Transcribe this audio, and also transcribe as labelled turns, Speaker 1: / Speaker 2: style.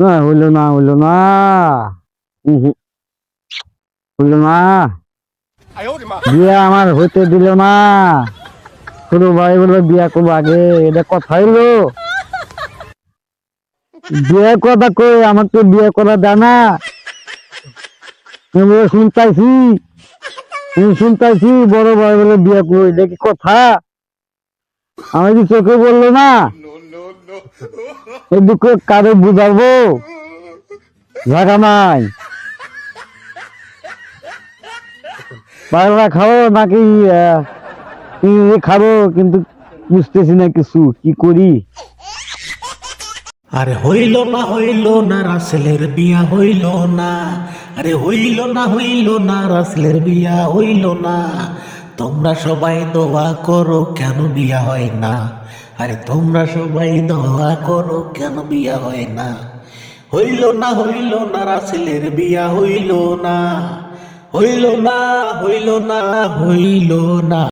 Speaker 1: না হইল না হইল না। হইল না। বিয়ে আমার হইতে দিল না। ভাই বিয়া করব আগে, এটা কথা হইল। বিয়ে কথা কই বিয়ে করা আমি বলে শুনতাইছি, আমি শুনতাইছি, বড় ভাই বলে বিয়ে করব এটা কি কথা? আমি কি চোখে বলল না? এদিকে কারও বুঝাবো? জায়গা নাই। খাব নাকি খাব, কিন্তু বুঝতেছি না কিছু, কি করি?
Speaker 2: আরে হইল না হইল না, রাসেলের বিয়া হইল না। আরে হইল না হইল না, রাসেলের বিয়া হইল না। তোমরা সবাই দোয়া করো, কেন বিয়া হয় না? আরে, তোমরা সবাই দোয়া করো, কেন বিয়া হয় না? হইল না হইল না, রাসেলের বিয়া হইল না। হইল না হইল না হইল না।